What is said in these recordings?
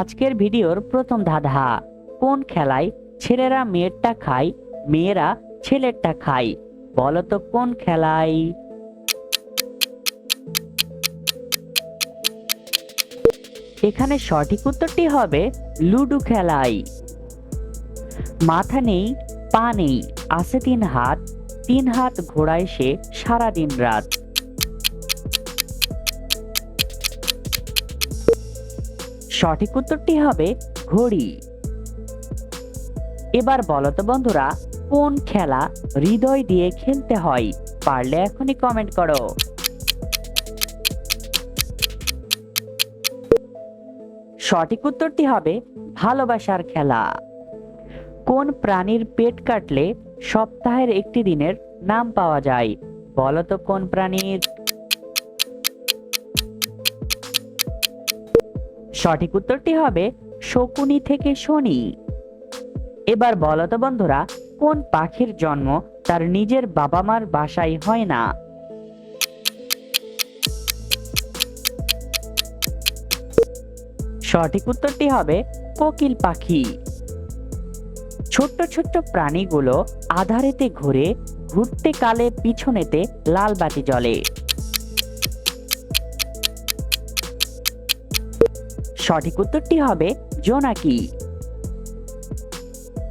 আজকের ভিডিওর প্রথম ধাঁধা। কোন খেলায় ছেলেরা মেয়েরটা খায়, মেয়েরা ছেলেরটা খায়? বলো তো কোন খেলায়? এখানে সঠিক উত্তরটি হবে লুডু খেলায়। মাথা নেই, পা নেই, আছে তিন হাত তিন হাত ঘোড়ায় সে সারাদিন রাত। সঠিক উত্তরটি হবে ঘড়ি। এবার বলতো বন্ধুরা, কোন খেলা হৃদয় দিয়ে খেলতে হয়? পারলে এখনই কমেন্ট করো। সঠিক উত্তরটি হবে ভালোবাসার খেলা। কোন প্রাণীর পেট কাটলে সপ্তাহের একটি দিনের নাম পাওয়া যায়? বলতো কোন প্রাণীর? সঠিক উত্তরটি হবে শকুনি থেকে শনি। এবার বলো তো বন্ধুরা, কোন পাখির জন্ম তার নিজের বাবা মার বাসায় হয় না? সঠিক উত্তরটি হবে কোকিল পাখি। ছোট্ট ছোট্ট প্রাণীগুলো আধারেতে ঘুরে ঘুরতে কালে পিছনেতে লাল বাতি জ্বলে। সঠিক উত্তরটি হবে জোনাকি।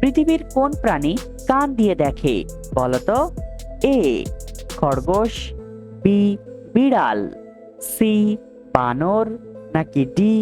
পৃথিবীর কোন প্রাণী কান দিয়ে দেখে? বলতো এ, খরগোশ, বি, বিড়াল, সি, বানর, নাকি ডি,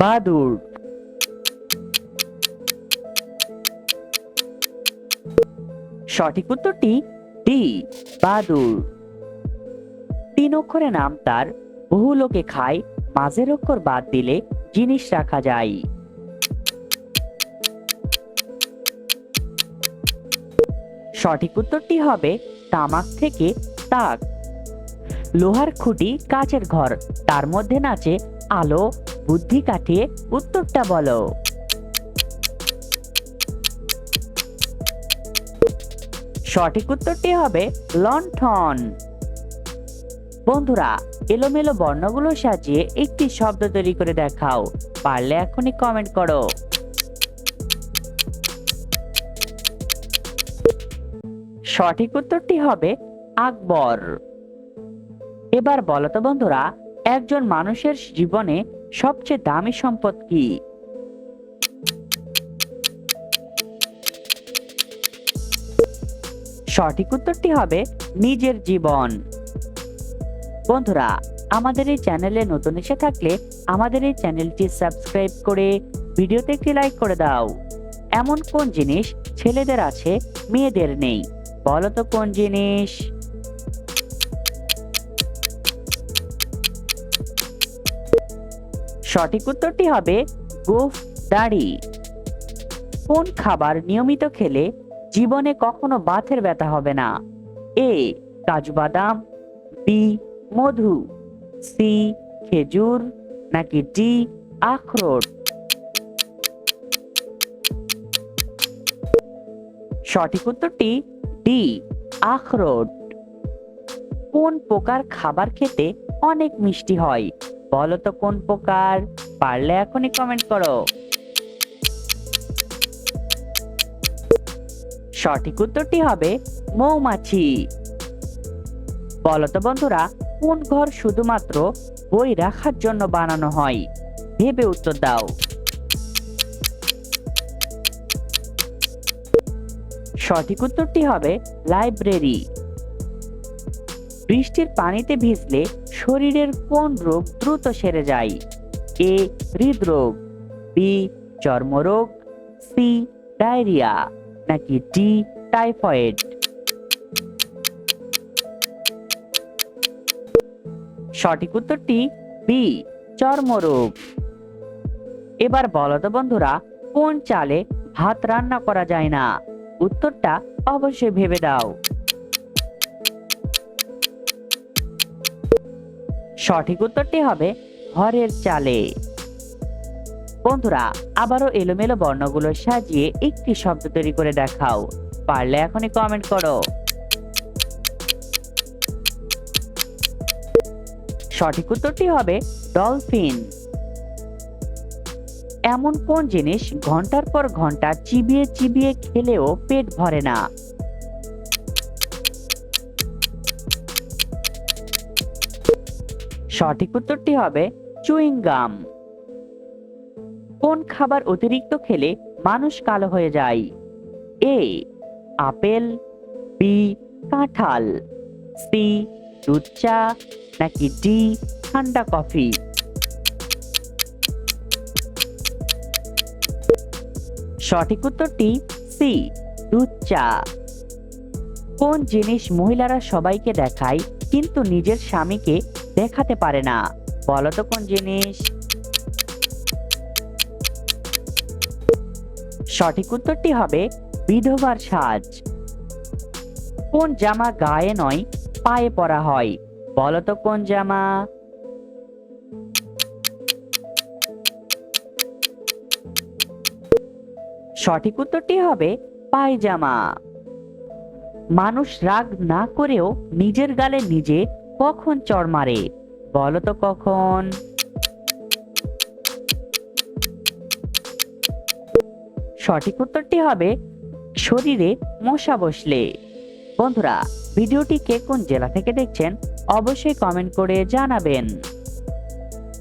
বাদুর? সঠিক উত্তরটি ডি, বাদুর। তিন অক্ষরে নাম তার, বহু লোকে খায়, মাঝের অক্ষর বাদ দিলে জিনিস রাখা যায়। সঠিক উত্তরটি হবে তামাক থেকে তাক। লোহার খুঁটি কাচের ঘর, তার মধ্যে নাচে আলো, বুদ্ধি কাটিয়ে উত্তরটা বলো। সঠিক উত্তরটি হবে লণ্ঠন। বন্ধুরা, এলোমেলো বর্ণগুলো সাজিয়ে একটি শব্দ তৈরি করে দেখাও। পারলে এখনই কমেন্ট করো। সঠিক উত্তরটি হবে আকবর। এবার বলো তো বন্ধুরা, একজন মানুষের জীবনে সবচেয়ে দামি সম্পদ কি? সঠিক উত্তরটি হবে নিজের জীবন। বন্ধুরা, আমাদের এই চ্যানেলে নতুন এসে থাকলে আমাদের এই চ্যানেলটি সাবস্ক্রাইব করে ভিডিওতে একটি লাইক করে দাও। এমন কোন জিনিস ছেলেদের আছে, মেয়েদের নেই? বলো তো কোন জিনিস? সঠিক উত্তরটি হবে গোফ দাড়ি। কোন খাবার নিয়মিত খেলে জীবনে কখনো বাথের ব্যথা হবে না? এ, কাজু বাদাম, বি মধু, সি, খেজুর, নাকি ডি, আখরোট? সঠিক উত্তরটি ডি, আখরোট। কোন প্রকার খাবার খেতে অনেক মিষ্টি হয়? বলো তো কোন প্রকার পারলে এখনই কমেন্ট করো। সঠিক উত্তরটি হবে মৌমাছি। বলো তো বন্ধুরা কোন ঘর শুধুমাত্র বই রাখার জন্য বানানো হয়? ভেবে উত্তর দাও। সঠিক উত্তরটি হবে লাইব্রেরি। বৃষ্টির পানিতে ভিজলে শরীরের কোন রোগ দ্রুত সেরে যায়? এ, হৃদরোগ, বি, চর্মরোগ, সি, ডায়রিয়া, নাকি ডি, টাইফয়েড? সঠিক উত্তরটি বি চর্মরোগ। এবার বলো তো বন্ধুরা, কোন চালে ভাত রান্না করা যায় না? উত্তরটা অবশ্যই ভেবে দাও। সঠিক উত্তরটি হবে ঘরের চালে। বন্ধুরা, আবারও এলোমেলো বর্ণগুলো সাজিয়ে একটি শব্দ তৈরি করে দেখাও। পারলে এখনই কমেন্ট করো। সঠিক উত্তরটি হবে ডলফিন এমন কোন জিনিস ঘণ্টার পর ঘণ্টা চিবিয়ে চিবিয়ে খেলেও পেট ভরে না? সঠিক উত্তরটি হবে চুইং গাম কোন খাবার অতিরিক্ত খেলে মানুষ কালো হয়ে যায়? এ, আপেল, বি, কাঁঠাল, সি, দুধ চা নাকি ডি ঠান্ডা কফি? সঠিক উত্তরটি সি, দুধ চা। কোন জিনিস মহিলারা সবাইকে দেখায়, কিন্তু নিজের স্বামীকে দেখাতে পারে না? বলতো কোন জিনিস? সঠিক উত্তরটি হবে বিধবার সাজ। কোন জামা গায়ে নয়, পায়ে পরা হয়? বলতো কোন জামা? সঠিক উত্তরটি হবে পায়জামা। মানুষ রাগ না করেও নিজের গালে নিজে কখন চড় মারে? বলতো কখন? সঠিক উত্তরটি হবে শরীরে মশা বসলে। বন্ধুরা, ভিডিওটি কে কোন জেলা থেকে দেখছেন অবশ্যই কমেন্ট করে জানাবেন।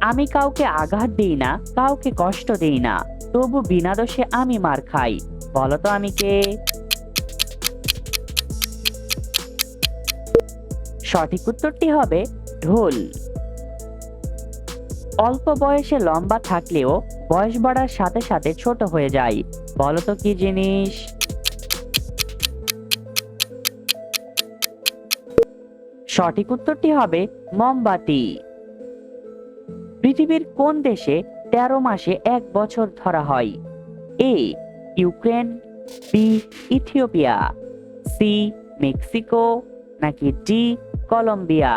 আমি কাউকে আঘাত দিই না, কাউকে কষ্ট দিই না, তবু বিনা দোষে আমি মার খাই। বলতো আমি কে? সঠিক উত্তরটি হবে ঢোল। অল্প বয়সে লম্বা থাকলেও বয়স বাড়ার সাথে সাথে ছোট হয়ে যায়। বলতো কি জিনিস? সঠিক উত্তরটি হবে মোমবাতি। পৃথিবীর কোন দেশে তেরো মাসে এক বছর ধরা হয়? A, Ukraine, B, Ethiopia, C, Mexico, নাকি ডি, কলম্বিয়া?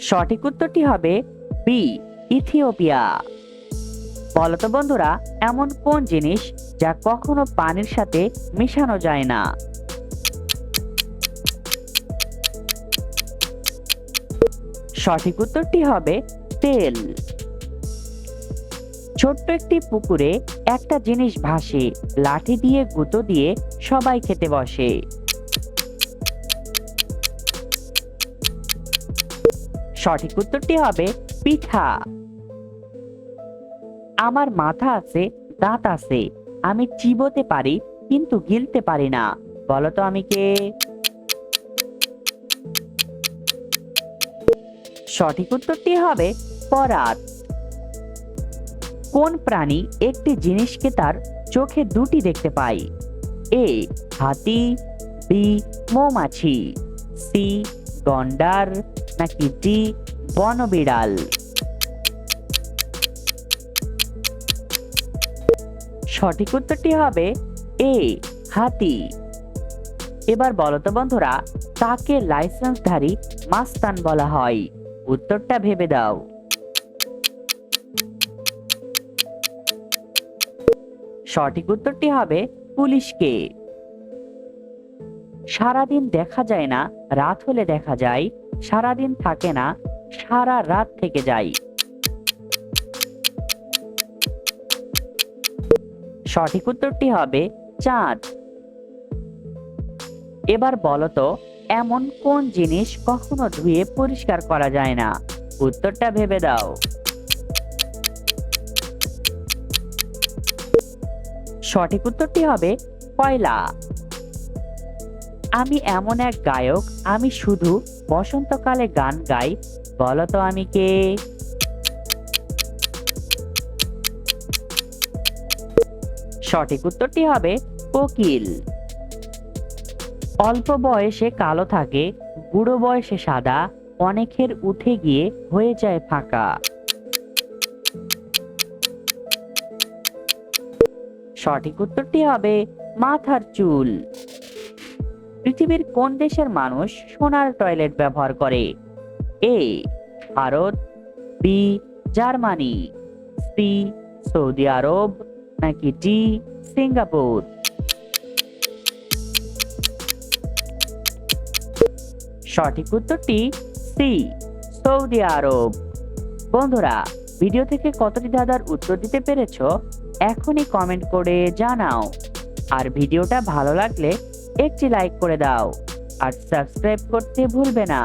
সঠিক উত্তরটি হবে বি, ইথিওপিয়া। বলতো বন্ধুরা, এমন কোন জিনিস যা কখনো পানির সাথে মেশানো যায় না। সঠিক উত্তরটি হবে তেল। ছোট্ট একটি পুকুরে একটা জিনিস ভাসে, লাঠি দিয়ে গুঁতো দিয়ে সবাই খেতে বসে। সঠিক উত্তরটি হবে পিঠা। আমার মাথা আছে, দাঁত আছে। আমি চিবোতে পারি, কিন্তু গিলতে পারি না। বলতো আমি কে? সঠিক উত্তরটি হবে পরাত কোন প্রাণী একটি জিনিসকে তার চোখে দুটি দেখতে পায়? এ, হাতি, বি, মৌমাছি, সি, গন্ডার, নাকি ডি, বনবিড়াল? সঠিক উত্তরটি হবে এ, হাতি। এবার বলো তো বন্ধুরা তাকে লাইসেন্সধারী মাস্তান বলা হয়? উত্তরটা ভেবে দাও। সঠিক উত্তরটি হবে পুলিশকে। সারাদিন দেখা যায় না, রাত হলে দেখা যায়, সারাদিন থাকে না, সারা রাত থেকে যায়। সঠিক উত্তরটি হবে চাঁদ। এবার বলো তো, এমন কোন জিনিস কখনো ধুয়ে পরিষ্কার করা যায় না? উত্তরটা ভেবে দাও। সঠিক উত্তরটি হবে কয়লা। আমি এমন এক গায়ক, আমি শুধু বসন্তকালে গান গাই বলতো আমি কে? সঠিক উত্তরটি হবে কোকিল। অল্প বয়সে কালো থাকে, বুড়ো বয়সে সাদা, অনেকের উঠে গিয়ে হয়ে যায় ফাঁকা। সঠিক উত্তরটি হবে মাথার চুল। পৃথিবীর কোন দেশের মানুষ সোনার টয়লেট ব্যবহার করে? A, Bharat, B, Germany, C, Saudi Arab নাকি ডি, সিঙ্গাপুর? সঠিক উত্তরটি সি, সৌদি আরব। বন্ধুরা, ভিডিও থেকে কতটি ধাঁধার উত্তর দিতে পেরেছ, এখনই কমেন্ট করে জানাও। আর ভিডিওটা ভালো লাগলে একটি লাইক করে দাও। আর সাবস্ক্রাইব করতে ভুলবে না।